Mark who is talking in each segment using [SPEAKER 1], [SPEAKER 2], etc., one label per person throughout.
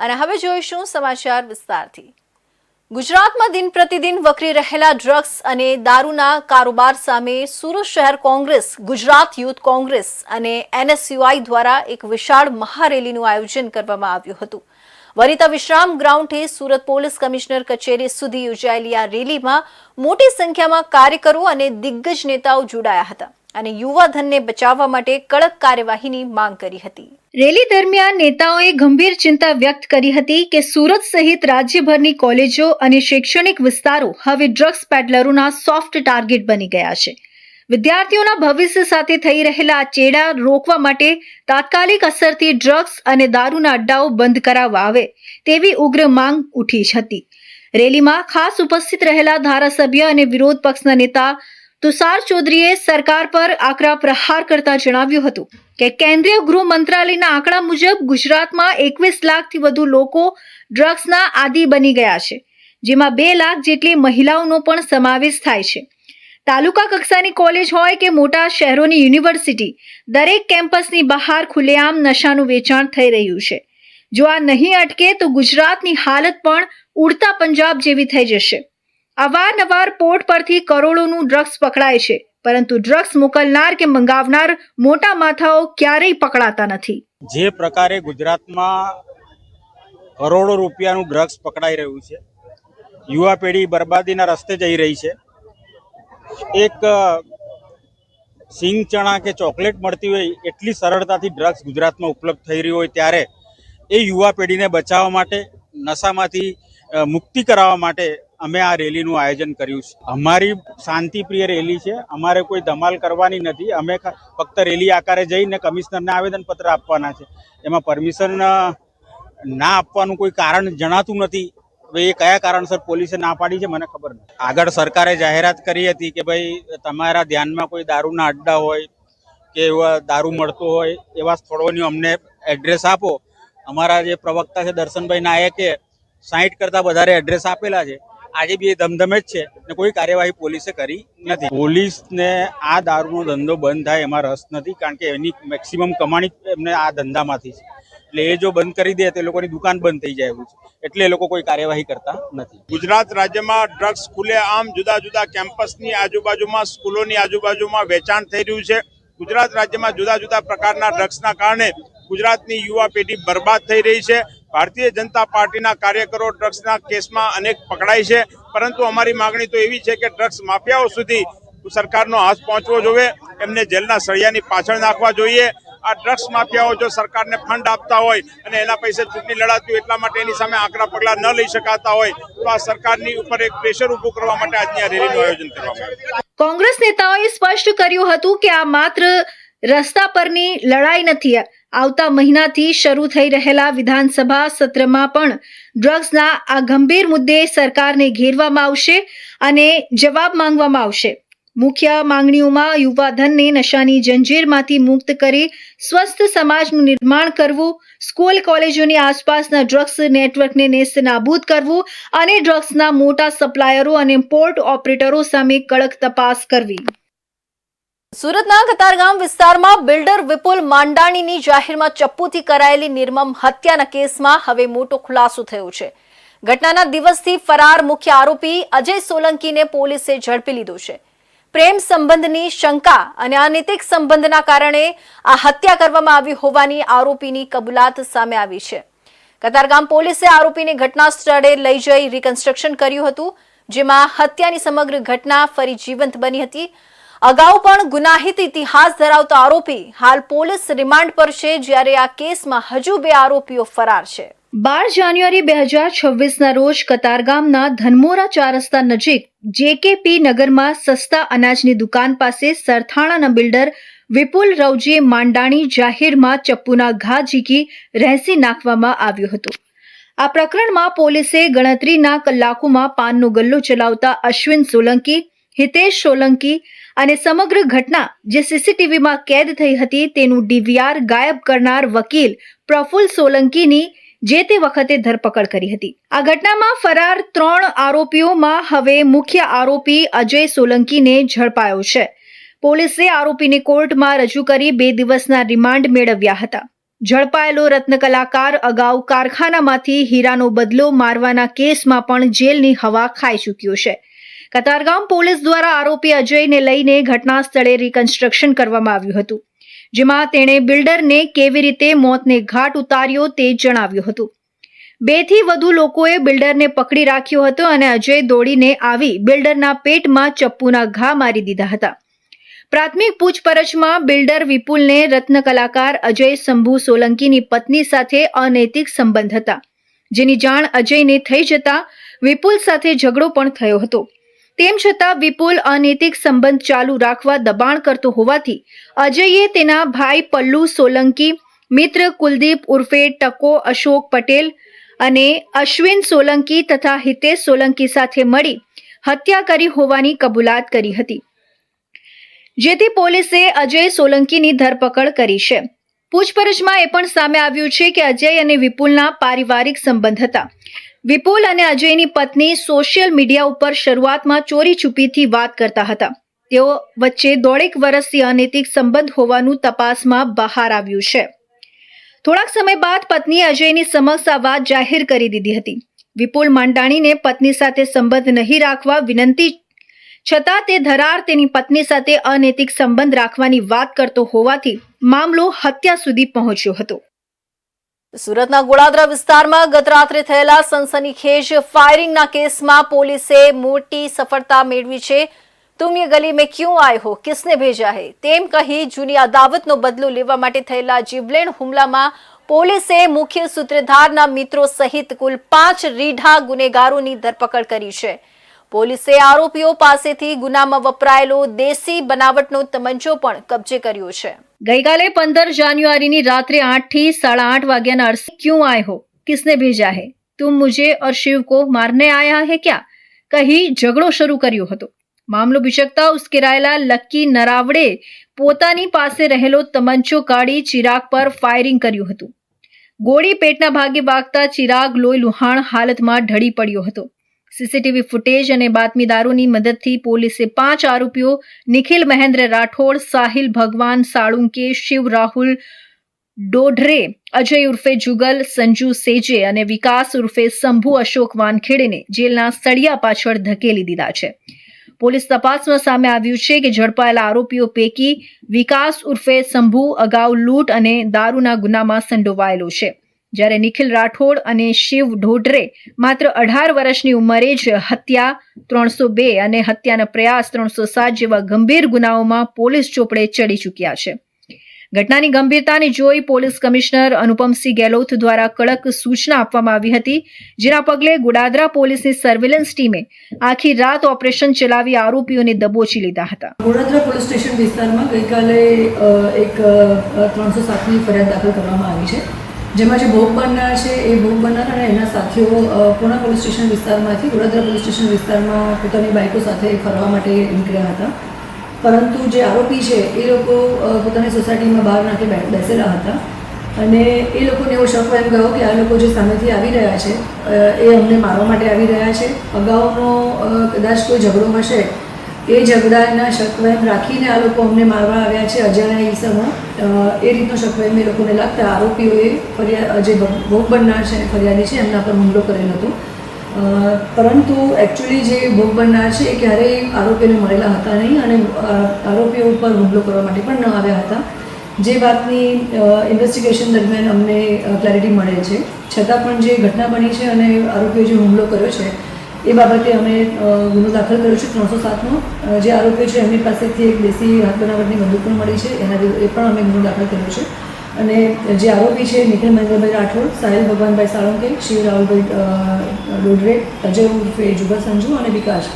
[SPEAKER 1] અને હવે જોઈશું સમાચાર વિસ્તારથી. ગુજરાતમાં દિન પ્રતિદિન વકરી રહેલા ડ્રગ્સ અને દારૂના કારોબાર સામે સુરત શહેર કોંગ્રેસ, ગુજરાત યુથ કોંગ્રેસ અને એનએસયુઆઈ દ્વારા એક વિશાળ મહારેલીનું આયોજન કરવામાં આવ્યું હતું. વનિતા વિશ્રામ ગ્રાઉન્ડથી સુરત પોલીસ કમિશનર કચેરી સુધી યોજાયેલી આ રેલીમાં મોટી સંખ્યામાં કાર્યકરો અને દિગ્ગજ નેતાઓ જોડાયા હતા. અને યુવાધનને બચાવવા માટે કડક કાર્યવાહીની માંગ કરી હતી. રેલી દરમિયાન નેતાઓએ ગંભીર ચિંતા વ્યક્ત કરી હતી કે સુરત સહિત રાજ્યભરની કોલેજો અને શૈક્ષણિક વિસ્તારો હવે ડ્રગ્સ પેડલરોના સોફ્ટ ટાર્ગેટ બની ગયા છે. વિદ્યાર્થીઓના ભવિષ્ય સાથે થઈ રહેલા ચેડા રોકવા માટે તાત્કાલિક અસરથી ડ્રગ્સ અને દારૂના અડ્ડાઓ બંધ કરાવવા આવે તેવી ઉગ્ર માંગ ઉઠી હતી. રેલીમાં ખાસ ઉપસ્થિત રહેલા ધારાસભ્ય અને વિરોધ પક્ષના નેતા તુષાર ચૌધરીએ સરકાર પર આકરા પ્રહાર કરતા જણાવ્યું હતું કે કેન્દ્રીય ગૃહ મંત્રાલયના આંકડા મુજબ ગુજરાતમાં એકવીસ લાખથી વધુ લોકો ડ્રગ્સના આદિ બની ગયા છે, જેમાં બે લાખ જેટલી મહિલાઓનો પણ સમાવેશ થાય છે. તાલુકા કક્ષાની કોલેજ હોય કે મોટા શહેરોની યુનિવર્સિટી, દરેક કેમ્પસની બહાર ખુલ્લેઆમ નશાનું વેચાણ થઈ રહ્યું છે. જો આ નહીં અટકે તો ગુજરાતની હાલત પણ ઉડતા પંજાબ જેવી થઈ જશે. અવારનવાર પોર્ટ પરથી કરોડોનું ડ્રગ્સ પકડાય છે, પરંતુ ડ્રગ્સ મોકલનાર કે મંગાવનાર મોટા માથાઓ ક્યારેય પકડાતા નથી.
[SPEAKER 2] જે પ્રકારે ગુજરાતમાં કરોડો રૂપિયાનું ડ્રગ્સ પકડાઈ રહ્યું છે, યુવા પેઢી બરબાદીના રસ્તે જઈ રહી છે. એક સિંગ ચણા કે ચોકલેટ મળતી હોય એટલી સરળતાથી ડ્રગ્સ ગુજરાતમાં ઉપલબ્ધ થઈ રહ્યું હોય ત્યારે એ યુવા પેઢીને બચાવવા માટે, નશામાંથી મુક્તિ કરાવવા માટે અમે આ રેલીનું આયોજન કર્યું છે. અમારી શાંતિપ્રિય રેલી છે. અમારે કોઈ ધમાલ કરવાની નથી. અમે ફક્ત રેલી આકારે જઈને કમિશનરને આવેદનપત્ર આપવાના છે. એમાં પરમિશન ના આપવાનું કોઈ કારણ જણાતું નથી. હવે એ કયા કારણસર પોલીસે ના પાડી છે મને ખબર નથી. આગળ સરકારે જાહેરાત કરી હતી કે ભાઈ, તમારા ધ્યાનમાં કોઈ દારૂના અડ્ડા હોય કે એવા દારૂ મળતો હોય એવા સ્થળોની અમને એડ્રેસ આપો. અમારા જે પ્રવક્તા છે દર્શનભાઈ નાયકે સાહીઠ કરતાં વધારે એડ્રેસ આપેલા છે. આજે બી એ ધમધમે જ છે ને કોઈ કાર્યવાહી પોલીસે કરી નથી. પોલીસને આ દારૂનો ધંધો બંધ થાય એમાં રસ નથી કારણ કે એની મેક્સિમમ કમાણી એમને આ ધંધામાંથી છે. એટલે એ જો બંધ કરી દે તો એ લોકોની દુકાન બંધ થઈ જાય એવું છે. એટલે એ લોકો કોઈ કાર્યવાહી કરતા નથી.
[SPEAKER 3] ગુજરાત રાજ્યમાં ડ્રગ્સ ખુલે આમ જુદા જુદા કેમ્પસની આજુબાજુમાં, સ્કૂલોની આજુબાજુમાં વેચાણ થઈ રહ્યું છે. ગુજરાત રાજ્યમાં જુદા જુદા પ્રકારના ડ્રગ્સના કારણે ગુજરાતની યુવા પેઢી બરબાદ થઈ રહી છે. ભારતીય જનતા પાર્ટીના કાર્યકરો ડ્રગ્સના કેસમાં અનેક પકડાય છે. પરંતુ અમારી માંગણી તો એવી છે કે ડ્રગ્સ માફિયાઓ સુધી સરકારનો હાથ પહોંચવો જોઈએ એમને જેલના સળિયાની પાછળ નાખવા જોઈએ. આ ડ્રગ્સ માફિયાઓ જો સરકારને ફંડ આપતા હોય અને એના પૈસે ચૂંટણી લડાતી હોય એટલા માટે એની સામે આકરા પગલાં ન લઈ શકાતા હોય, તો આ સરકારની ઉપર એક પ્રેશર ઊભું કરવા માટે આજની આ રેલીનું આયોજન કરવામાં આવ્યું.
[SPEAKER 1] કોંગ્રેસ નેતાઓએ સ્પષ્ટ કર્યું હતું કે આ માત્ર રસ્તા પરની લડાઈ નથી આવતા મહિનાથી શરૂ થઈ રહેલા વિધાનસભા સત્રમાં પણ ડ્રગ્સના આ ગંભીર મુદ્દે સરકારને ઘેરવામાં આવશે અને જવાબ માંગવામાં આવશે. મુખ્ય માંગણીઓમાં યુવાધનને નશાની જંજીરમાંથી મુક્ત કરી સ્વસ્થ સમાજનું નિર્માણ કરવું, સ્કૂલ કોલેજોની આસપાસના ડ્રગ્સ નેટવર્કને નેસ્તનાબૂદ કરવું અને ડ્રગ્સના મોટા સપ્લાયરો અને પોર્ટ ઓપરેટરો સામે કડક તપાસ કરવી. સુરતના કતારગામ વિસ્તારમાં બિલ્ડર વિપુલ માંડાણીની જાહેરમાં ચપ્પુથી કરાયેલી નિર્મમ હત્યાના કેસમાં હવે મોટો ખુલાસો થયો છે. ઘટનાના દિવસથી ફરાર મુખ્ય આરોપી અજય સોલંકીને પોલીસે ઝડપી લીધો છે. પ્રેમ સંબંધની શંકા અને અનૈતિક સંબંધના કારણે આ હત્યા કરવામાં આવી હોવાની આરોપીની કબૂલાત સામે આવી છે. કતારગામ પોલીસે આરોપીને ઘટના સ્થળે લઈ જઈ રિકન્સ્ટ્રક્શન કર્યું હતું, જેમાં હત્યાની સમગ્ર ઘટના ફરી જીવંત બની હતી. અગાઉ પણ ગુનાહિત ઇતિહાસ ધરાવતો આરોપી હાલ પોલીસ રિમાન્ડ પર છે જ્યારે આ કેસમાં હજુ બે આરોપીઓ ફરાર છે. બાર જાન્યુઆરી બે હજાર છવ્વીસના રોજ કતારગામના ધનમોરા ચાર રસ્તા નજીક જેકેપી નગરમાં સસ્તા અનાજની દુકાન પાસે સરથાણાના બિલ્ડર વિપુલ રવજીએ માંડાણી જાહેરમાં ચપ્પુના ઘા ઝીકી રહેસી નાખવામાં આવ્યો હતો. આ પ્રકરણમાં પોલીસે ગણતરીના કલાકોમાં પાનનો ગલ્લો ચલાવતા અશ્વિન સોલંકી હિતેશ સોલંકી અને સમગ્ર ઘટના જે સીસીટીવીમાં કેદ થઈ હતી તેનું ડીવીઆર ગાયબ કરનાર વકીલ પ્રફુલ સોલંકીની જે તે વખતે ધરપકડ કરી હતી. આ ઘટનામાં ફરાર ત્રણ આરોપીઓમાં હવે મુખ્ય આરોપી અજય સોલંકીને ઝડપાયો છે. પોલીસે આરોપીને કોર્ટમાં રજૂ કરી બે દિવસના રિમાન્ડ મેળવ્યા હતા.
[SPEAKER 4] ઝડપાયેલો રત્નકલાકાર અગાઉ કારખાનામાંથી હીરાનો બદલો મારવાના કેસમાં પણ જેલની હવા ખાઈ ચૂક્યો છે. કતારગામ પોલીસ દ્વારા આરોપી અજયને લઈને ઘટના સ્થળે રિકન્સ્ટ્રક્શન કરવામાં આવ્યું હતું, જેમાં તેણે બિલ્ડરને કેવી રીતે મોતને ઘાટ ઉતાર્યો તે જણાવ્યું હતું. બેથી વધુ લોકોએ બિલ્ડરને પકડી રાખ્યો હતો અને અજય દોડીને આવી બિલ્ડરના પેટમાં ચપ્પુના ઘા મારી દીધા હતા. પ્રાથમિક પૂછપરછમાં બિલ્ડર વિપુલને રત્ન કલાકાર અજય શંભુ સોલંકીની પત્ની સાથે અનૈતિક સંબંધ હતા, જેની જાણ અજયને થઈ જતા વિપુલ સાથે ઝઘડો પણ થયો હતો. તેમ છતાં વિપુલ અનૈતિક સંબંધ ચાલુ રાખવા દબાણ કરતો હોવાથી અજયે તેના ભાઈ પલ્લુ સોલંકી, મિત્ર કુલદીપ ઉર્ફે ટકો અશોક પટેલ અને અશ્વિન સોલંકી તથા હિતેશ સોલંકી સાથે મળી હત્યા કરી હોવાની કબૂલાત કરી હતી. જેથી પોલીસે અજય સોલંકીની ધરપકડ કરી છે. પૂછપરછમાં એ પણ સામે આવ્યું છે કે અજય અને વિપુલના પારિવારિક સંબંધ હતા. વિપુલ અને અજયની પત્ની સોશિયલ મીડિયા ઉપર શરૂઆતમાં ચોરી છુપીથી વાત કરતા હતા. તેઓ વચ્ચે દોઢેક વર્ષથી અનૈતિક સંબંધ હોવાનું તપાસમાં બહાર આવ્યું છે. થોડાક સમય બાદ પત્નીએ અજયની સમક્ષ આ વાત જાહેર કરી દીધી હતી. વિપુલ માંડાણીને પત્ની સાથે સંબંધ નહીં રાખવા વિનંતી, છતાં તે ધરાર તેની પત્ની સાથે અનૈતિક સંબંધ રાખવાની વાત કરતો હોવાથી મામલો હત્યા સુધી પહોંચ્યો હતો.
[SPEAKER 5] સુરતના ગોળાદરા વિસ્તારમાં ગત રાત્રે થયેલા સનસનીખેજ ફાયરિંગના કેસમાં પોલીસે મોટી સફળતા મેળવી છે. તુમ યે ગલી મેં ક્યું આય હો? કિસને ભેજા હે? તેમ કહી જૂની અદાવતનો બદલો લેવા માટે થયેલા જીવલેણ હુમલામાં પોલીસે મુખ્ય સૂત્રધારના મિત્રો સહિત કુલ પાંચ રીઢા ગુનેગારોની ધરપકડ કરી છે. પોલીસે આરોપીઓ પાસેથી ગુનામાં વપરાયેલો દેશી બનાવટનો તમંચો પણ કબજે કર્યો છે.
[SPEAKER 4] ગઈકાલે પંદર જાન્યુઆરીની રાત્રે आठ થી સાડા આઠ વાગ્યાના અરસે ક્યું આય હો? કિસને ભેજા હે? તું મુજે ઓર શિવ કો મારને આયા હે ક્યા? કહી ઝઘડો શરૂ કર્યો હતો. મામલો ભીચકતા ઉશ્કેરાયેલા લક્કી નરાવડે પોતાની પાસે રહેલો તમંચો કાઢી ચિરાગ પર ફાયરિંગ કર્યું હતું. ગોળી પેટના ભાગે વાગતા ચિરાગ લોહી લુહાણ હાલતમાં ઢળી પડ્યો હતો. સીસીટીવી ફૂટેજ અને બાતમીદારોની મદદથી પોલીસે પાંચ આરોપીઓ, નિખિલ મહેન્દ્ર રાઠોડ, સાહિલ ભગવાન, સાળુંકે, શિવ રાહુલ, ડોઢરે, અજય ઉર્ફે જુગલ, સંજુ સેજે અને વિકાસ ઉર્ફે શંભુ અશોક વાનખેડેને જેલના સળિયા પાછળ ધકેલી દીધા છે. પોલીસ તપાસમાં સામે આવ્યું છે કે ઝડપાયેલા આરોપીઓ પૈકી વિકાસ ઉર્ફે શંભુ અગાઉ લૂંટ અને દારૂના ગુનામાં સંડોવાયેલો છે. જ્યારે નિખિલ રાઠોડ અને શિવ ઢોડરે માત્ર અઢાર વર્ષની ઉંમરે જ હત્યા, ત્રણસો બે અને હત્યાના પ્રયાસ ત્રણસો સાત જેવા ગંભીર ગુનાઓમાં પોલીસ ચોપડે ચડી ચૂક્યા છે. ઘટનાની ગંભીરતાને જોઈ પોલીસ કમિશનર અનુપમસિંહ ગેહલોત દ્વારા કડક સૂચના આપવામાં આવી હતી, જેના પગલે ગુડાદરા પોલીસની સર્વેલન્સ ટીમે આખી રાત ઓપરેશન ચલાવી આરોપીઓને દબોચી લીધા હતા.
[SPEAKER 6] વડોદરા પોલીસ સ્ટેશન વિસ્તારમાં ગઈકાલે એક ત્રણસો સાતની ફરિયાદ દાખલ કરવામાં આવી છે. જેમાં જે ભોગ બનનાર છે, એ ભોગ બનનાર અને એના સાથીઓ પૂના પોલીસ સ્ટેશન વિસ્તારમાંથી વડોદરા પોલીસ સ્ટેશન વિસ્તારમાં પોતાની બાઇકો સાથે ફરવા માટે નીકળ્યા હતા. પરંતુ જે આરોપી છે, એ લોકો પોતાની સોસાયટીમાં બહાર નાખે બેસેલા હતા. અને એ લોકોને એવો શક એમ ગયો કે આ લોકો જે સામેથી આવી રહ્યા છે એ અમને મારવા માટે આવી રહ્યા છે. અગાઉનો કદાચ કોઈ ઝઘડો હશે એ ઝઘડાના શકવેમ રાખીને આ લોકો અમને મારવા આવ્યા છે અજાણ્યા ઈસમો એ રીતનો શકવેમ એ લોકોને લાગતા આરોપીઓએ ફરિયાદ જે ભોગ બનનાર છે ફરિયાદી છે, એમના પર હુમલો કરેલો હતો. પરંતુ એકચ્યુઅલી જે ભોગ બનનાર છે એ ક્યારેય આરોપીઓને મળેલા હતા નહીં અને આરોપીઓ ઉપર હુમલો કરવા માટે પણ ન આવ્યા હતા. જે વાતની ઇન્વેસ્ટિગેશન દરમિયાન અમને ક્લેરિટી મળે છે. છતાં પણ જે ઘટના બની છે અને આરોપીઓ જે હુમલો કર્યો છે એ બાબતે અમે ગુનો દાખલ કર્યો છે ત્રણસો સાતનો. જે આરોપીઓ છે, એમની પાસેથી એક દેશી હાથ બનાવટની બંદૂક પણ મળી છે. એના એ પણ અમે ગુનો દાખલ કર્યો છે. અને જે આરોપી છે, નિખિલ મહેન્દ્રભાઈ રાઠોડ, સાહિલ ભગવાનભાઈ સાળંકે, શિવ રાહુલભાઈ ડોડરે, અજય ઉર્ફે જુગા સંજુ અને વિકાસ.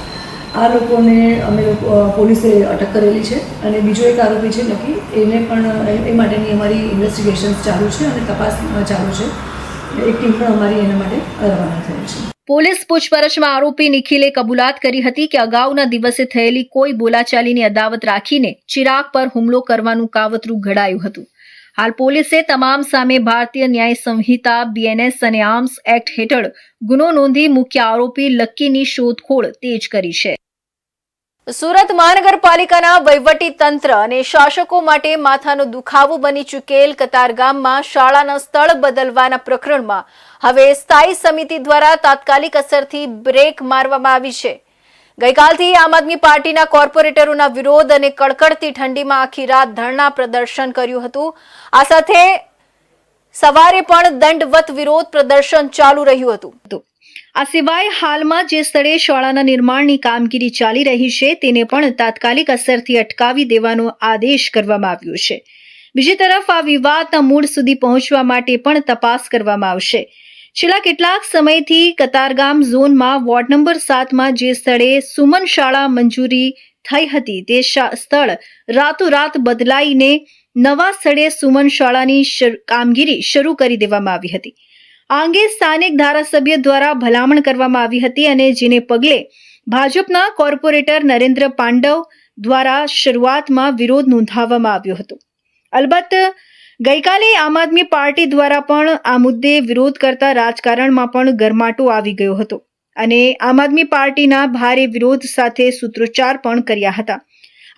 [SPEAKER 6] આ લોકોને અમે લોકો પોલીસે અટક કરેલી છે. અને બીજો એક આરોપી છે નક્કી એને પણ, એ માટેની અમારી ઇન્વેસ્ટિગેશન્સ ચાલુ છે અને તપાસ ચાલુ છે. એક ટીમ પણ અમારી એના માટે રવાના થયેલ છે.
[SPEAKER 4] પોલીસ પૂછપરછમાં આરોપી નિખિલે કબૂલાત કરી હતી કે અગાઉના દિવસે થયેલી કોઈ બોલાચાલીની અદાવત રાખીને ચિરાગ પર હુમલો કરવાનું કાવતરું ઘડાયું હતું. હાલ પોલીસે તમામ સામે ભારતીય ન્યાય સંહિતા બીએનએસ અને આર્મ્સ એક્ટ હેઠળ ગુનો નોંધી મુખ્ય આરોપી લક્કીની શોધખોળ તેજ કરી છે.
[SPEAKER 5] સુરત મહાનગરપાલિકાના વહીવટી તંત્ર અને શાસકો માટે માથાનો દુખાવો બની ચૂકેલ કતારગામમાં શાળાના સ્થળ બદલવાના પ્રકરણમાં હવે સ્થાયી સમિતિ દ્વારા તાત્કાલિક અસરથી બ્રેક મારવામાં આવી છે. ગઈકાલથી આમ આદમી પાર્ટીના કોર્પોરેટરોના વિરોધ અને કડકડતી ઠંડીમાં આખી રાત ધરણા પ્રદર્શન કર્યું હતું. આ સાથે સવારે પણ દંડવત વિરોધ પ્રદર્શન ચાલુ રહ્યું હતું.
[SPEAKER 1] આ સિવાય હાલમાં જે સ્થળે શાળાના નિર્માણની કામગીરી ચાલી રહી છે, તેને પણ તાત્કાલિક અસરથી અટકાવી દેવાનો આદેશ કરવામાં આવ્યો છે. બીજી તરફ આ વિવાદના મૂળ સુધી પહોંચવા માટે પણ તપાસ કરવામાં આવશે. છેલ્લા કેટલાક સમયથી કતારગામ ઝોનમાં વોર્ડ નંબર સાતમાં જે સ્થળે સુમન શાળા મંજૂરી થઈ હતી, તે સ્થળ રાતોરાત બદલાઈને નવા સ્થળે સુમન શાળાની કામગીરી શરૂ કરી દેવામાં આવી હતી. આ અંગે સ્થાનિક ધારાસભ્ય દ્વારા ભલામણ કરવામાં આવી હતી અને જેને પગલે ભાજપના કોર્પોરેટર નરેન્દ્ર પાંડવ દ્વારા શરૂઆતમાં વિરોધ નોંધાવવામાં આવ્યો હતો. અલબત્ત, ગઈકાલે આમ આદમી પાર્ટી દ્વારા પણ આ મુદ્દે વિરોધ કરતા રાજકારણમાં પણ ગરમાટો આવી ગયો હતો અને આમ આદમી પાર્ટીના ભારે વિરોધ સાથે સૂત્રોચ્ચાર પણ કર્યા હતા.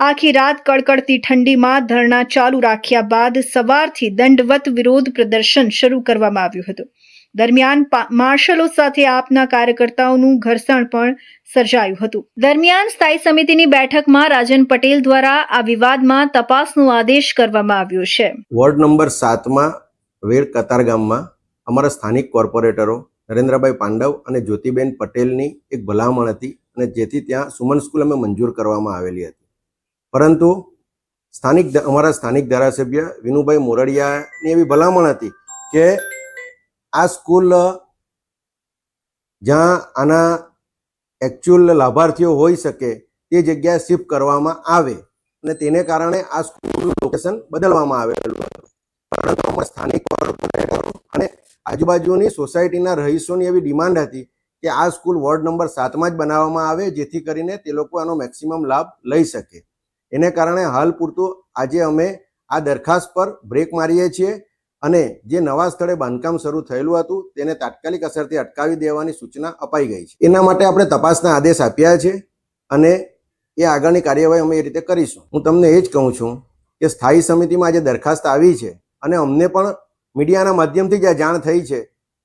[SPEAKER 1] આખી રાત કડકડતી ઠંડીમાં ધરણા ચાલુ રાખ્યા બાદ સવારથી દંડવત વિરોધ પ્રદર્શન શરૂ કરવામાં આવ્યું હતું. દરમિયાન માર્શલો સાથે આપના કાર્યકર્તાઓનું ઘર્ષણ પણ સર્જાયું હતું. દરમિયાન સ્થાયી સમિતિની બેઠકમાં રાજન પટેલ દ્વારા આ વિવાદમાં તપાસનો આદેશ કરવામાં આવ્યો છે.
[SPEAKER 7] વોર્ડ નંબર સાતમાં વેર કતાર ગામમાં અમારા સ્થાનિક કોર્પોરેટરો નરેન્દ્રભાઈ પાંડવ અને જ્યોતિબેન પટેલની એક ભલામણ હતી અને જેથી ત્યાં સુમન સ્કૂલ અમે મંજૂર કરવામાં આવેલી હતી. પરંતુ સ્થાનિક અમારા સ્થાનિક ધારાસભ્ય વિનુભાઈ મોરડિયાની એવી ભલામણ હતી કે આ સ્કૂલ, જ્યાં આના એકચ્યુઅલ લાભાર્થીઓ હોઈ શકે, તે જગ્યાએ શિફ્ટ કરવામાં આવે અને તેને કારણે આ સ્કૂલનું લોકેશન બદલવામાં આવેલું પરંતુ અમારા સ્થાનિક અને આજુબાજુની સોસાયટીના રહીશોની એવી ડિમાન્ડ હતી કે આ સ્કૂલ વોર્ડ નંબર સાતમાં જ બનાવવામાં આવે, જેથી કરીને તે લોકો આનો મેક્સિમમ લાભ લઈ શકે. એને કારણે હાલ પૂરતું આજે અમે આ દરખાસ્ત પર બ્રેક મારીએ છીએ. અને જે નવા સ્થળે બાંધકામ શરૂ થયેલું હતું, તેને તાત્કાલિક અસરથી અટકાવી દેવાની સૂચના અપાઈ ગઈ છે. એના માટે આપણે તપાસના આદેશ આપ્યા છે અને એ આગળની કાર્યવાહી અમે એ રીતે કરીશું. હું તમને એ જ કહું છું કે સ્થાયી સમિતિમાં આજે દરખાસ્ત આવી છે અને અમને પણ મીડિયાના માધ્યમથી જ આ જાણ થઈ છે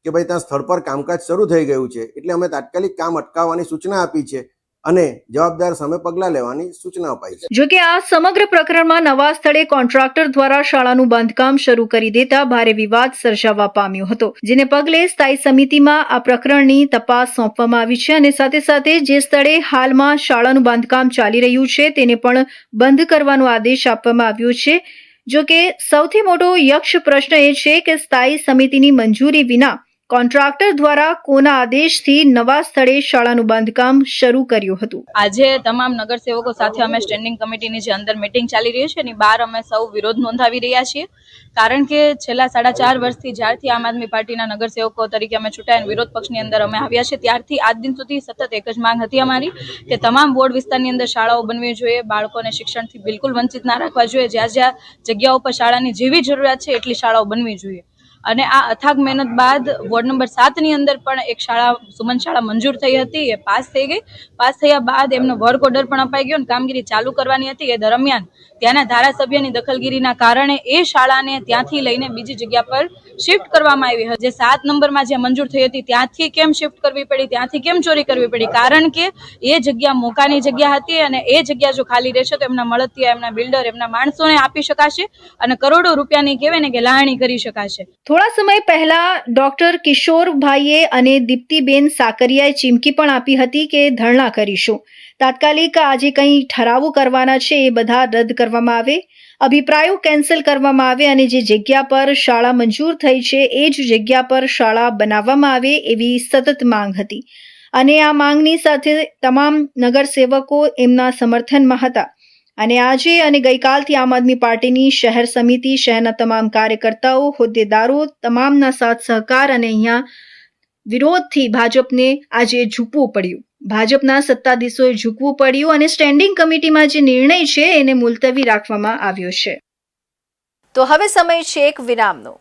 [SPEAKER 7] કે ભાઈ ત્યાં સ્થળ પર કામકાજ શરૂ થઈ ગયું છે. એટલે અમે તાત્કાલિક કામ અટકાવવાની સૂચના આપી છે અને જવાબદાર સામે પગલાં લેવાની સૂચના અપાઈ છે.
[SPEAKER 1] જો કે આ સમગ્ર પ્રકરણમાં નવા સ્થળે કોન્ટ્રાક્ટર દ્વારા શાળાનું બાંધકામ શરૂ કરી દેતા ભારે વિવાદ સર્જાવા પામ્યો હતો, જેને પગલે સ્થાયી સમિતિમાં આ પ્રકરણની તપાસ સોંપવામાં આવી છે અને સાથે સાથે જે સ્થળે હાલમાં શાળાનું બાંધકામ ચાલી રહ્યું છે તેને પણ બંધ કરવાનો આદેશ આપવામાં આવ્યો છે. જો કે સૌથી મોટો યક્ષ પ્રશ્ન એ છે કે સ્થાયી સમિતિની મંજૂરી વિના કોન્ટ્રાક્ટર દ્વારા કોના આદેશથી નવા સ્થળે શાળાનું બાંધકામ શરૂ કર્યું હતું?
[SPEAKER 8] આજે તમામ નગરસેવકો સાથે અમે સ્ટેન્ડિંગ કમિટીની જે અંદર મિટિંગ ચાલી રહી છે, એની બહાર અમે સૌ વિરોધ નોંધાવી રહ્યા છીએ. કારણ કે છેલ્લા સાડા ચાર વર્ષથી જ્યારથી આમ આદમી પાર્ટીના નગરસેવકો તરીકે અમે ચૂંટાઈને વિરોધ પક્ષની અંદર અમે આવ્યા છે ત્યારથી આજ દિન સુધી સતત એક જ માંગ હતી અમારી કે તમામ બોર્ડ વિસ્તારની અંદર શાળાઓ બનવી જોઈએ, બાળકોને શિક્ષણથી બિલકુલ વંચિત ના રાખવા જોઈએ. જ્યાં જ્યાં જગ્યાઓ પર શાળાની જેવી જરૂરિયાત છે, એટલી શાળાઓ બનવી જોઈએ. અને આ અથાગ મહેનત બાદ વોર્ડ નંબર સાતની અંદર પણ એક શાળા, સુમન શાળા મંજૂર થઈ હતી, એ પાસ થઈ ગઈ. પાસ થયા બાદ એમનો વર્ક ઓર્ડર પણ અપાઈ ગયો અને કામગીરી ચાલુ કરવાની હતી. એ દરમિયાન ત્યાંના ધારાસભ્યની દખલગીરીના કારણે એ શાળાને ત્યાંથી લઈને બીજી જગ્યા પર શિફ્ટ કરવામાં આવી હતી. જે સાત નંબરમાં જે મંજૂર થઈ હતી, ત્યાંથી કેમ શિફ્ટ કરવી પડી? ત્યાંથી કેમ ચોરી કરવી પડી? કારણ કે એ જગ્યા મોકાની જગ્યા હતી અને એ જગ્યા જો ખાલી રહેશે તો એમના મળતિયા, એમના બિલ્ડર, એમના માણસોને આપી શકાશે અને કરોડો રૂપિયાની કહેવાય ને કે લાહણી કરી શકાશે.
[SPEAKER 1] થોડા સમય પહેલા ડોક્ટર કિશોરભાઈએ અને દીપ્તિબેન સાકરિયાએ ચીમકી પણ આપી હતી કે ધરણા કરીશું. તાત્કાલિક આજે કંઈ ઠરાવો કરવાના છે એ બધા રદ કરવામાં આવે. અભિપ્રાયો કેન્સલ કરવામાં આવે અને જે જગ્યા પર શાળા મંજૂર થઈ છે એ જ જગ્યા પર શાળા બનાવવામાં આવે એવી સતત માંગ હતી. અને આ માંગની સાથે તમામ નગરસેવકો એમના સમર્થનમાં હતા. અને આજે અને ગઈકાલથી આમ આદમી પાર્ટીની શહેર સમિતિ, શહેરના તમામ કાર્યકર્તાઓ, હોદ્દેદારો, તમામના સાથ સહકાર અને અહીંયા વિરોધથી ભાજપને આજે ઝૂકવું પડ્યું. ભાજપના સત્તાધીશોએ ઝૂકવું પડ્યું અને સ્ટેન્ડિંગ કમિટીમાં જે નિર્ણય છે એને મુલતવી રાખવામાં આવ્યો છે.
[SPEAKER 5] તો હવે સમય છે એક વિરામનો.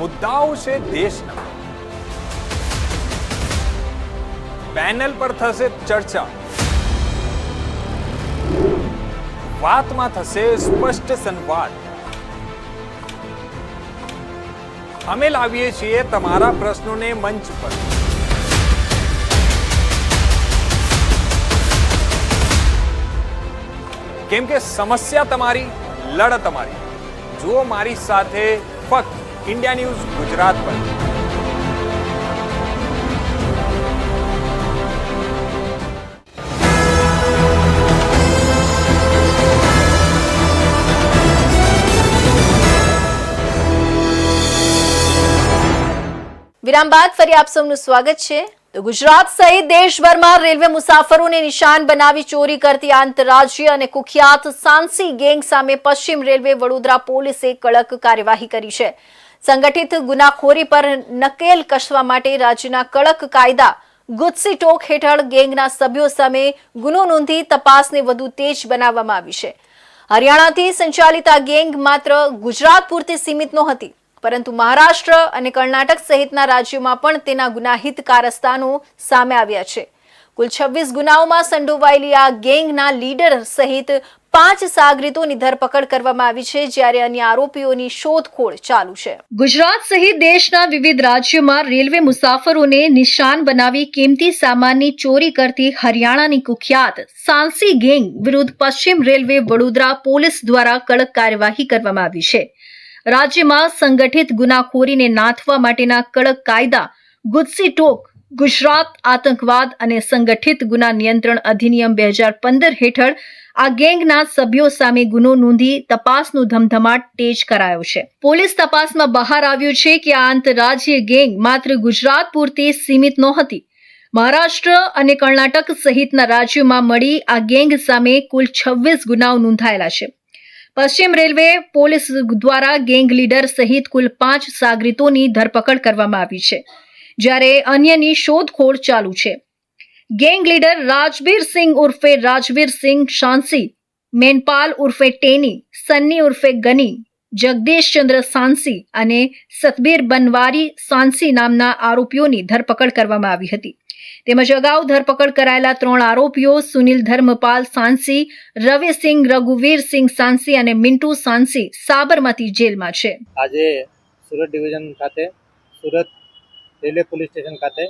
[SPEAKER 9] આવશે દેશના પેનલ પર થશે ચર્ચા વાતમાં થશે સ્પષ્ટ સંવાદ અમે લાવીએ છીએ તમારા પ્રશ્નોને મંચ પર કેમ કે સમસ્યા તમારી લડત તમારી જુઓ મારી સાથે ફક્ત ઇન્ડિયા ન્યૂઝ ગુજરાત પર.
[SPEAKER 5] વિરામ બાદ ફરી આપ સૌનું સ્વાગત છે. તો ગુજરાત સહિત દેશભરમાં રેલવે મુસાફરોને નિશાન બનાવી ચોરી કરતી આંતરરાજ્ય અને કુખ્યાત સાંસી ગેંગ સામે પશ્ચિમ રેલવે વડોદરા પોલીસે કડક કાર્યવાહી કરી છે. સંગઠિત ગુનાખોરી પર નકેલ કસવા માટે રાજ્યના કડક કાયદા, ગુજસી ટોક હેઠળ ગેંગના સભ્યો સામે ગુનો નોંધી તપાસને વધુ તેજ બનાવવામાં આવી છે. હરિયાણાથી સંચાલિત આ ગેંગ માત્ર ગુજરાત પૂરતી સીમિત નહોતી, પરંતુ મહારાષ્ટ્ર અને કર્ણાટક સહિતના રાજ્યોમાં પણ તેના ગુનાહિત કારસ્તાનો સામે આવ્યા છે. કુલ છવ્વીસ ગુનાઓમાં સંડોવાયેલી આ ગેંગના લીડર સહિત પાંચ સાગરીતોની ધરપકડ કરવામાં આવી છે જ્યારે અન્ય આરોપીઓની શોધખોળ ચાલુ છે.
[SPEAKER 4] ગુજરાત સહિત દેશના વિવિધ રાજ્યોમાં રેલવે મુસાફરોને નિશાન બનાવી કિંમતી સામાનની ચોરી કરતી હરિયાણાની કુખ્યાત સાંસી ગેંગ વિરુદ્ધ પશ્ચિમ રેલવે વડોદરા પોલીસ દ્વારા કડક કાર્યવાહી કરવામાં આવી છે. રાજ્યમાં સંગઠિત ગુનાખોરીને નાથવા માટેના કડક કાયદા, ગુજસી ટોક, ગુજરાત આતંકવાદ અને સંગઠિત ગુના નિયંત્રણ અધિનિયમ બે હજાર પંદર હેઠળ આ ગેંગના સભ્યો સામે ગુનો નોંધી તપાસનો ધમધમાટ તેજ કરાયો છે. પોલીસ તપાસમાં બહાર આવ્યું છે કે આ આંતરરાજ્ય ગેંગ માત્ર ગુજરાત પૂરતી સીમિત નહોતી. મહારાષ્ટ્ર અને કર્ણાટક સહિતના રાજ્યોમાં મળી આ ગેંગ સામે કુલ છવ્વીસ ગુનાઓ નોંધાયેલા છે. પશ્ચિમ રેલવે પોલીસ દ્વારા ગેંગ લીડર સહિત કુલ પાંચ સાગરીતોની ધરપકડ કરવામાં આવી છે. જ્યારે અન્યની શોધખોળ ચાલુ છે. ગેંગ લીડર રાજબીર સિંહ ઉર્ફે રાજવીર સિંહ શાંસી મેનપાલ ઉર્ફે ટેની સન્ની ઉર્ફે ગની જગદીશ ચંદ્ર સાંસી અને સતબીર બનવારી સાંસી નામના આરોપીઓની ધરપકડ કરવામાં આવી હતી. તેમજ અગાઉ ધરપકડ કરાયેલા ત્રણ આરોપીઓ સુનિલ ધર્મપાલ સાંસી રવિસિંહ રઘુવીરસિંહ સાંસી અને મિન્ટુ સાંસી સાબરમતી જેલમાં છે.
[SPEAKER 10] આજે સુરત ડિવિઝન ખાતે, સુરત રેલવે પોલીસ સ્ટેશન ખાતે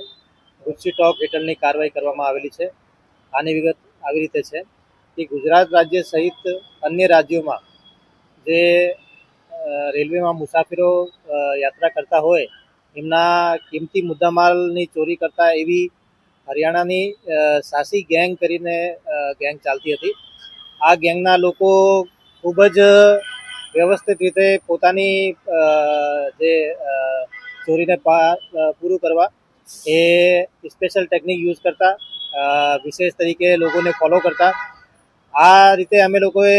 [SPEAKER 10] ગુસ્સી ટોક હેઠળની કાર્યવાહી કરવામાં આવેલી છે. આની વિગત આવી રીતે છે કે ગુજરાત રાજ્ય સહિત અન્ય રાજ્યોમાં જે રેલવેમાં મુસાફરો યાત્રા કરતા હોય, એમના કિંમતી મુદ્દામાલની ચોરી કરતા એવી હરિયાણાની સાસી ગેંગ કરીને ગેંગ ચાલતી હતી. આ ગેંગના લોકો ખૂબ જ વ્યવસ્થિત રીતે પોતાની જે ચોરીને પૂરું કરવા એ સ્પેશિયલ ટેકનિક યુઝ કરતા વિશેષ તરીકે લોકોને ફોલો કરતા. આ રીતે અમે લોકોએ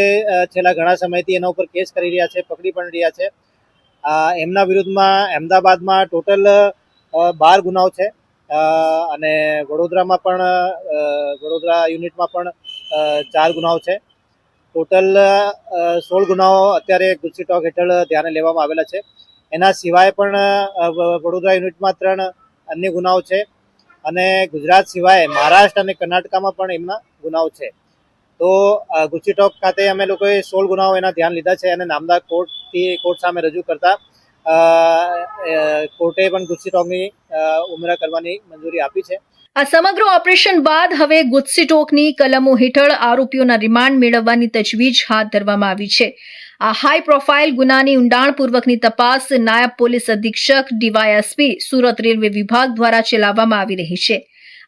[SPEAKER 10] છેલ્લા ઘણા સમયથી એના ઉપર કેસ કરી રહ્યા છે, પકડી પણ રહ્યા છે. એમના વિરુદ્ધમાં અમદાવાદમાં ટોટલ બાર ગુનાઓ છે. અને વડોદરામાં પણ વડોદરા યુનિટમાં પણ ચાર ગુનાઓ છે. ટોટલ સોળ ગુનાઓ અત્યારે ગુસ્સી ટોક હેઠળ ધ્યાને લેવામાં આવેલા છે. એના સિવાય પણ વડોદરા યુનિટમાં ત્રણ અન્ય ગુનાઓ છે. અને ગુજરાત સિવાય મહારાષ્ટ્ર અને કર્ણાટકામાં પણ એમના ગુનાઓ છે. તો અ, ગુસ્સી ટોક ખાતે અમે લોકોએ સોળ ગુનાઓ એના ધ્યાન લીધા છે અને નામદાર કોર્ટથી કોર્ટ સામે રજૂ કરતા કોર્ટે પણ ગુસ્સી ટોકની અ, ઉમેરા કરવાની મંજૂરી આપી છે.
[SPEAKER 4] આ સમગ્ર ઓપરેશન બાદ હવે ગુજસી ટોકની કલમો હેઠળ આરોપીઓના રિમાન્ડ મેળવવાની તજવીજ હાથ ધરવામાં આવી છે. આ હાઈ પ્રોફાઇલ ગુનાની ઊંડાણપૂર્વકની તપાસ નાયબ પોલીસ અધિક્ષક ડીવાયએસપી સુરત રેલવે વિભાગ દ્વારા ચલાવવામાં આવી રહી છે.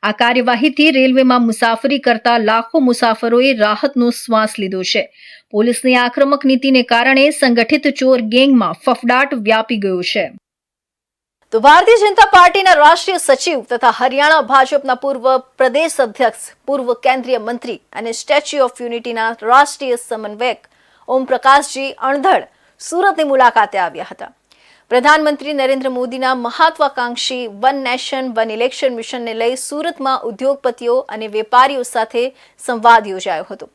[SPEAKER 4] આ કાર્યવાહીથી રેલવેમાં મુસાફરી કરતા લાખો મુસાફરોએ રાહતનો શ્વાસ લીધો છે. પોલીસની આક્રમક નીતિને કારણે સંગઠિત ચોર ગેંગમાં ફફડાટ વ્યાપી ગયો છે.
[SPEAKER 5] તો ભારતીય જનતા પાર્ટીના રાષ્ટ્રીય સચિવ તથા હરિયાણા ભાજપના પૂર્વ પ્રદેશ અધ્યક્ષ, પૂર્વ કેન્દ્રીય મંત્રી અને સ્ટેચ્યુ ઓફ યુનિટીના રાષ્ટ્રીય સમન્વયક ઓમ પ્રકાશજી અણધડ સુરતની મુલાકાતે આવ્યા હતા. પ્રધાનમંત્રી નરેન્દ્ર મોદીના મહત્વાકાંક્ષી વન નેશન, વન ઇલેક્શન મિશનને લઈ સુરતમાં ઉદ્યોગપતિઓ અને વેપારીઓ સાથે સંવાદ યોજાયો હતો.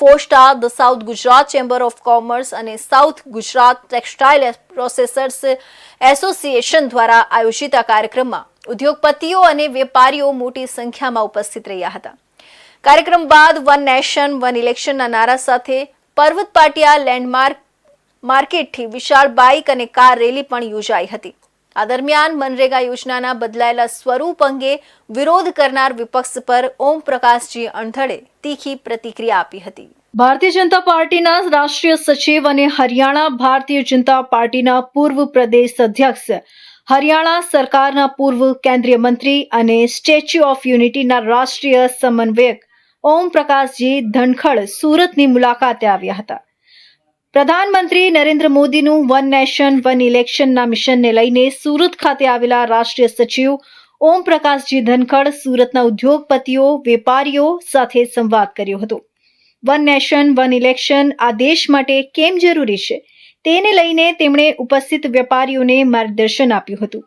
[SPEAKER 5] FOSTA the south Gujarat chamber of commerce અને south Gujarat textile processors association દ્વારા આયોજિત આ કાર્યક્રમમાં ઉદ્યોગપતિઓ અને વેપારીઓ મોટી સંખ્યામાં ઉપસ્થિત રહ્યા હતા. કાર્યક્રમ બાદ વન નેશન, વન ઇલેક્શનના નારા સાથે પર્વત પાટિયા લેન્ડમાર્ક માર્કેટથી વિશાળ બાઇક અને કાર રેલી પણ યોજાઈ હતી. આ દરમિયાન મનરેગા યોજનાના બદલાયેલા સ્વરૂપ અંગે વિરોધ કરનાર વિપક્ષ પર ઓમ પ્રકાશજી અણધડે તીખી પ્રતિક્રિયા આપી હતી.
[SPEAKER 1] ભારતીય જનતા પાર્ટીના રાષ્ટ્રીય સચિવ અને હરિયાણા ભારતીય જનતા પાર્ટીના પૂર્વ પ્રદેશ અધ્યક્ષ, હરિયાણા સરકારના પૂર્વ કેન્દ્રીય મંત્રી અને સ્ટેચ્યુ ઓફ યુનિટીના રાષ્ટ્રીય સમન્વયક ઓમ પ્રકાશજી ધનખડ સુરતની મુલાકાતે આવ્યા હતા. પ્રધાનમંત્રી નરેન્દ્ર મોદીનું વન નેશન, વન ઇલેક્શનના મિશનને લઈને સુરત ખાતે આવેલા રાષ્ટ્રીય સચિવ ઓમ પ્રકાશજી ધનખડ સુરતના ઉદ્યોગપતિઓ, વેપારીઓ સાથે સંવાદ કર્યો હતો. વન નેશન, વન ઇલેક્શન આ દેશ માટે કેમ જરૂરી છે? તેને લઈને તેમણે ઉપસ્થિત વેપારીઓને માર્ગદર્શન આપ્યું હતું.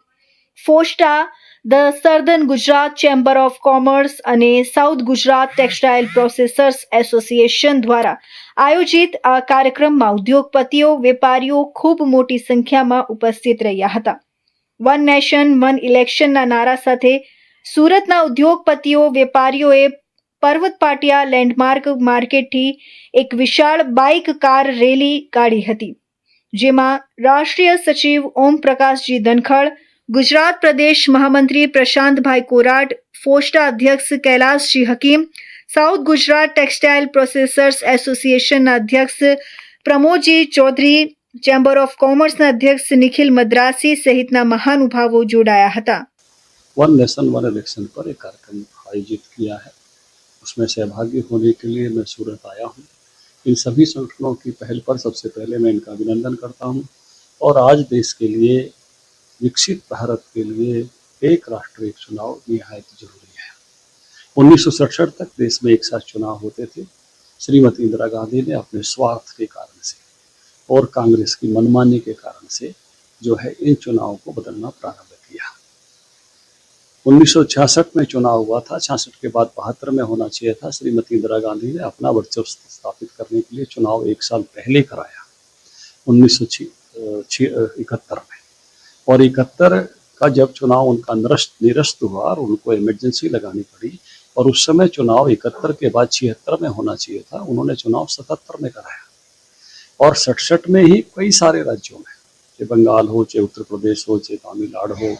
[SPEAKER 1] FOSTA the southern Gujarat chamber of commerce અને south Gujarat textile processors association દ્વારા આયોજિત આ કાર્યક્રમમાં ઉદ્યોગપતિઓ, વેપારીઓ ખૂબ મોટી સંખ્યામાં ઉપસ્થિત રહ્યા હતા. વન નેશન વન ઇલેક્શનના નારા સાથે સુરતના ઉદ્યોગપતિઓ, વેપારીઓએ પર્વત પાટિયા લેન્ડમાર્ક માર્કેટથી એક વિશાળ બાઇક કાર રેલી કાઢી હતી, જેમાં રાષ્ટ્રીય સચિવ ઓમ પ્રકાશજી ધનખડ ગુજરાત પ્રદેશ મહામંત્રી પ્રશાંતભાઈ કોરાટ ફોસ્ટા અધ્યક્ષ Kailashji Hakim South Gujarat textile processors એસોસિએશનના અધ્યક્ષ પ્રમોદજી ચૌધરી ચેમ્બર ઓફ કોમર્સના અધ્યક્ષ નિખિલ મદ્રાસી સહિતના મહાનુભાવો જોડાયા હતા
[SPEAKER 11] वन नेशन वन इलेक्शन पर एक कार्यक्रम आयोजित किया है उसमें सहभागी होने के लिए मैं सूरत आया हूँ इन सभी संगठनों की पहल पर सबसे पहले मैं इनका अभिनंदन करता हूँ और आज देश के लिए विकसित भारत के लिए एक राष्ट्र एक चुनाव निहायत ज़रूरी है। उन्नीस तक देश में एक साथ चुनाव होते थे। श्रीमती इंदिरा गांधी ने अपने स्वार्थ के कारण से और कांग्रेस की मनमानी के कारण से जो है इन चुनावों को बदलना प्रारंभ किया। 1966 में चुनाव हुआ था। छियासठ के बाद बहत्तर में होना चाहिए था। श्रीमती इंदिरा गांधी ने अपना वर्चस्व स्थापित करने के लिए चुनाव एक साल पहले कराया। उन्नीस में। और इकहत्तर का जब चुनाव उनका निरस्त निरस्त हुआ और उनको इमरजेंसी लगानी पड़ी, और उस समय चुनाव इकहत्तर के बाद छिहत्तर में होना चाहिए था, उन्होंने चुनाव सतहत्तर में कराया। और सड़सठ में ही कई सारे राज्यों में, चाहे बंगाल हो, चाहे उत्तर प्रदेश हो, चाहे तमिलनाडु हो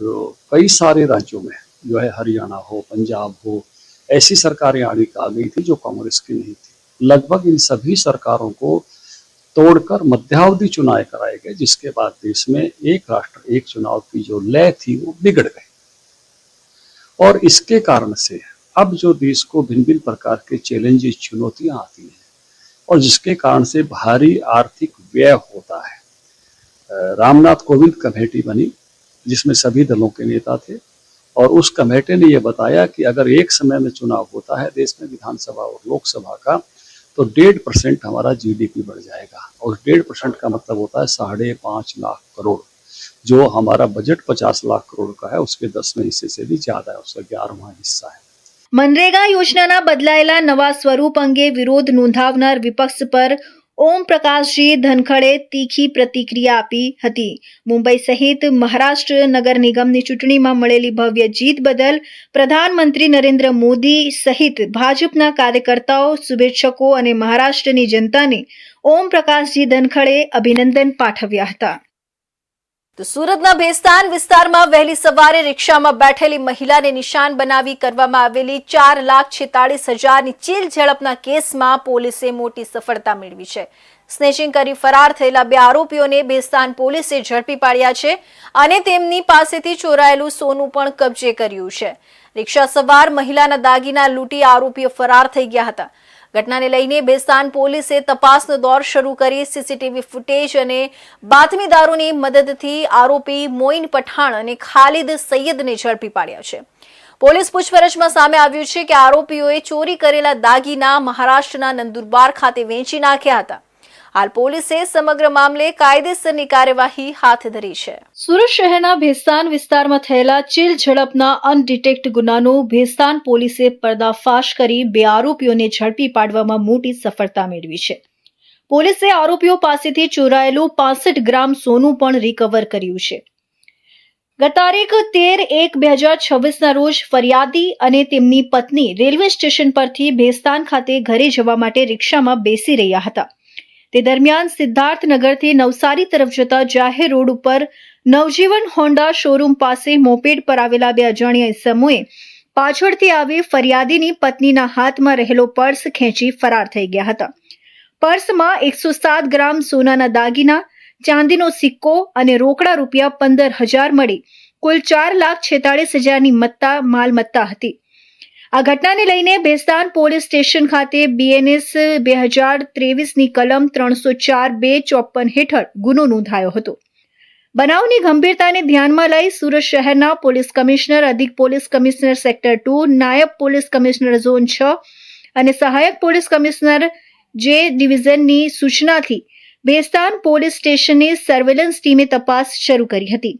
[SPEAKER 11] तो कई सारे राज्यों में, जो है हरियाणा हो, पंजाब हो, ऐसी सरकारें आने आ गई थी जो कांग्रेस की नहीं थी। लगभग इन सभी सरकारों को तोड़कर मध्यावधि चुनाव कराए गए, जिसके बाद देश में एक राष्ट्र, एक चुनाव की जो लय थी वो बिगड़ गई। और इसके कारण से अब जो देश को भिन्न भिन्न प्रकार के चैलेंजेस, चुनौतियाँ आती हैं और जिसके कारण से भारी आर्थिक व्यय होता है। रामनाथ कोविंद कमेटी बनी, जिसमें सभी दलों के नेता थे और उस कमेटी ने यह बताया कि अगर एक समय में चुनाव होता है देश में विधानसभा और लोकसभा का तो डेढ़ परसेंट हमारा जीडीपी बढ़ जाएगा और डेढ़ परसेंट का मतलब होता है साढ़े पाँच लाख करोड़ जो हमारा बजट पचास लाख करोड़ का है उसके दसवें हिस्से से भी ज्यादा है उसका ग्यारहवा हिस्सा है
[SPEAKER 1] મનરેગા યોજનાના બદલાયેલા નવા સ્વરૂપ અંગે વિરોધ નોંધાવનાર વિપક્ષ પર ઓમ પ્રકાશજી ધનખડે તીખી પ્રતિક્રિયા આપી હતી. મુંબઈ સહિત મહારાષ્ટ્ર નગર નિગમની ચૂંટણીમાં મળેલી ભવ્ય જીત બદલ પ્રધાનમંત્રી નરેન્દ્ર મોદી સહિત ભાજપના કાર્યકર્તાઓ, શુભેચ્છકો અને મહારાષ્ટ્રની જનતાને ઓમ પ્રકાશજી ધનખડે અભિનંદન પાઠવ્યા હતા.
[SPEAKER 5] તો સુરતના ભેસ્તાન વિસ્તારમાં વહેલી સવારે રિક્ષામાં બેઠેલી મહિલાને નિશાન બનાવી કરવામાં આવેલી ચાર લાખ છેતાળીસ હજારની ચીલ ઝડપના કેસમાં પોલીસે મોટી સફળતા મેળવી છે. સ્નેચિંગ કરી ફરાર થયેલા બે આરોપીઓને ભેસ્તાન પોલીસે ઝડપી પાડ્યા છે અને તેમની પાસેથી ચોરાયેલું સોનું પણ કબજે કર્યું છે. રિક્ષા સવાર મહિલાના દાગીના લૂંટી આરોપીઓ ફરાર થઈ ગયા હતા. ઘટનાને લઈને બેસ્તાન પોલીસે તપાસનો દોર શરૂ કરી સીસીટીવી ફૂટેજ અને બાતમીદારોની મદદથી આરોપી મોઇન પઠાણ અને ખાલિદ સૈયદને ઝડપી પાડ્યા છે. પોલીસ પૂછપરછમાં સામે આવ્યું છે કે આરોપીઓએ ચોરી કરેલા દાગીના મહારાષ્ટ્રના નંદુરબાર ખાતે વેચી નાખ્યા હતા. હાલ પોલીસે સમગ્ર મામલે કાયદેસરની કાર્યવાહી હાથ ધરી છે.
[SPEAKER 1] સુરત શહેરના ભેસ્તાન વિસ્તારમાં થયેલા ચીલ ઝડપના અનડિટેક્ટ ગુનાનો ભેસ્તાન પોલીસે પર્દાફાશ કરી બે આરોપીઓને ઝડપી પાડવામાં મોટી સફળતા મેળવી છે. પોલીસે આરોપીઓ પાસેથી ચોરાયેલું પાસઠ ગ્રામ સોનું પણ રિકવર કર્યું છે. ગત તારીખ તેર એક બે હજાર છવ્વીસના રોજ ફરિયાદી અને તેમની પત્ની રેલવે સ્ટેશન પરથી ભેસ્તાન ખાતે ઘરે જવા માટે રિક્ષામાં બેસી રહ્યા હતા. તે દરમિયાન સિદ્ધાર્થનગરથી નવસારી તરફ જતા જાહેર રોડ ઉપર નવજીવન હોન્ડા શોરૂમ પાસે મોપેડ પર આવેલા બે અજાણ્યા ઇસમોએ પાછળથી આવી ફરિયાદીની પત્નીના હાથમાં રહેલો પર્સ ખેંચી ફરાર થઈ ગયા હતા. પર્સમાં એકસો સાત ગ્રામ સોનાના દાગીના, ચાંદીનો સિક્કો અને રોકડા રૂપિયા પંદર હજાર મળી, કુલ ચાર લાખ છેતાળીસ હજારની મત્તા, માલમત્તા હતી. આ ઘટનાને લઈને બેસ્તાન પોલીસ સ્ટેશન ખાતે બીએનએસ બે હજાર ત્રેવીસની કલમ ત્રણસો ચાર બે ચોપન હેઠળ ગુનો નોંધાયો હતો. બનાવની ગંભીરતાને ધ્યાનમાં લઈ સુરત શહેરના પોલીસ કમિશનર, અધિક પોલીસ કમિશનર સેક્ટર ટુ, નાયબ પોલીસ કમિશનર ઝોન છ અને સહાયક પોલીસ કમિશનર જે ડિવિઝનની સૂચનાથી બેસ્તાન પોલીસ સ્ટેશનની સર્વેલન્સ ટીમે તપાસ શરૂ કરી હતી.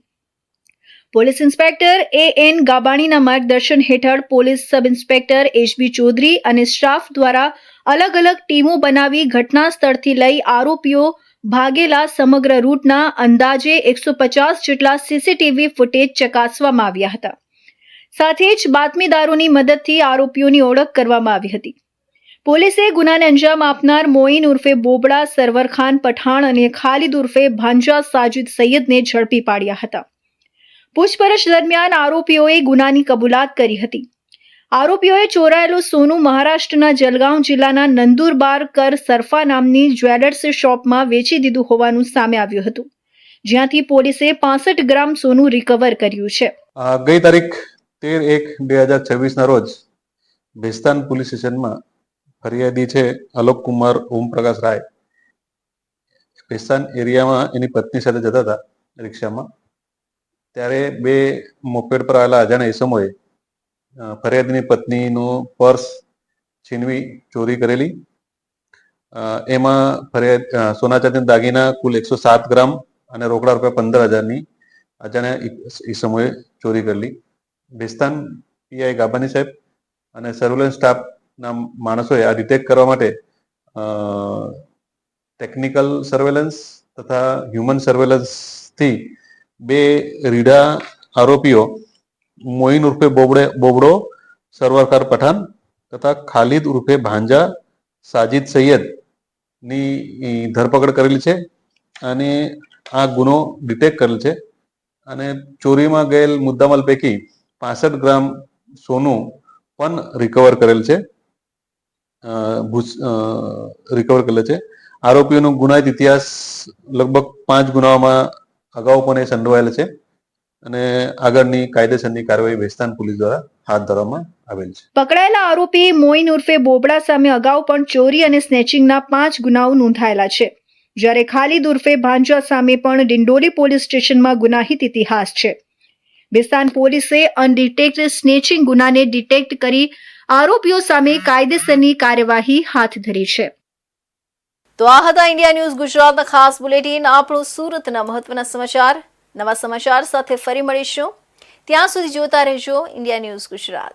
[SPEAKER 1] પોલીસ ઇન્સ્પેક્ટર એ એન ગાબાણીના માર્ગદર્શન હેઠળ police sub inspector HB Chaudhari અને સ્ટાફ દ્વારા અલગ અલગ ટીમો બનાવી ઘટના સ્થળથી લઈ આરોપીઓ ભાગેલા સમગ્ર રૂટના અંદાજે એકસો પચાસ જેટલા સીસીટીવી ફૂટેજ ચકાસવામાં આવ્યા હતા. સાથે જ બાતમીદારોની મદદથી આરોપીઓની ઓળખ કરવામાં આવી હતી. પોલીસે ગુનાને અંજામ આપનાર મોઈન ઉર્ફે બોબડા સરવર ખાન પઠાણ અને ખાલિદ ઉર્ફે ભાંજા સાજિદ સૈયદને ઝડપી પાડ્યા હતા. પૂછપરછ દરમિયાન આરોપીઓએ ગુનાની કબૂલાત કરી હતી. આરોપીઓએ ચોરાયેલું સોનું મહારાષ્ટ્રના જલગાંવ જિલ્લાના નંદુરબાર કર સરફા નામની જ્વેલર્સ શોપમાં વેચી દીધું હોવાનું સામે આવ્યું હતું. જ્યાંથી પોલીસે પાસઠ ગ્રામ સોનું રિકવર કર્યું છે.
[SPEAKER 12] ગઈ તારીખ તેર એક બે હજાર છવ્વીસના રોજ ભેસ્તાન પોલીસ સ્ટેશનમાં ફરિયાદી છે અલોક કુમાર ઓમપ્રકાશ રાય. ભેસ્તાન એરિયામાં એની પત્ની સાથે જતા હતા રિક્ષામાં. ત્યારે બે મોપેડ પર આવેલા અજાણ્યા ઈસમોએ ફરિયાદીની પત્નીનું પર્સ છીનવી, ચોરી કરેલી. એમાં ફરિયાદ સોનાચાંદીના સોના ચાંદીના દાગીના કુલ એકસો સાત ગ્રામ અને રોકડા રૂપિયા પંદર હજારની અજાણ્યા ઈસમોએ ચોરી કરેલી. ભેસ્તાન પીઆઈ ગાબાની સાહેબ અને સર્વેલન્સ સ્ટાફના માણસોએ આ ડિટેક્ટ કરવા માટે ટેકનિકલ સર્વેલન્સ તથા હ્યુમન સર્વેલન્સથી બે રીડા આરોપીઓ મોઈન ઉર્ફે બોબડે બોબડો સરવરકાર પઠાણ તથા ખાલિદ ઉર્ફે ભાંજા, સાજિદ સૈયદની ધરપકડ કરેલી છે અને આ ગુનો ડિટેક્ટ કરેલ છે. અને ચોરીમાં ગયેલ મુદ્દામાલ પૈકી પાસઠ ગ્રામ સોનું પણ રિકવર કરેલ છે. રિકવર કરેલ છે. આરોપીઓનો ગુનાહિત ઇતિહાસ લગભગ પાંચ ગુનાઓમાં અગાઉ પણ એ સંડોવાયેલ છે અને આગળની કાયદેસરની કાર્યવાહી વેસ્તાન પોલીસ દ્વારા હાથ ધરવામાં આવેલ છે.
[SPEAKER 1] પકડાયેલા આરોપી મોઈન ઉર્ફે બોબડા સામે અગાઉ પણ ચોરી અને સ્નેચિંગના પાંચ ગુનાઓ નોંધાયેલા છે. જ્યારે ખાલિદ ઉર્ફે ભાંજા સામે પણ ડિંડોલી પોલીસ સ્ટેશનમાં ગુનાહિત ઇતિહાસ છે. બેસ્તાન પોલીસે અનડિટેક્ટ સ્નેચિંગ ગુનાને ડિટેક્ટ કરી આરોપીઓ સામે કાયદેસરની કાર્યવાહી હાથ ધરી છે.
[SPEAKER 5] તો આ હતા ઇન્ડિયા ન્યૂઝ ગુજરાતના ખાસ બુલેટિન. આપણું સુરતના મહત્વના સમાચાર. નવા સમાચાર સાથે ફરી મળીશું. ત્યાં સુધી જોતા રહેજો ઇન્ડિયા ન્યૂઝ ગુજરાત.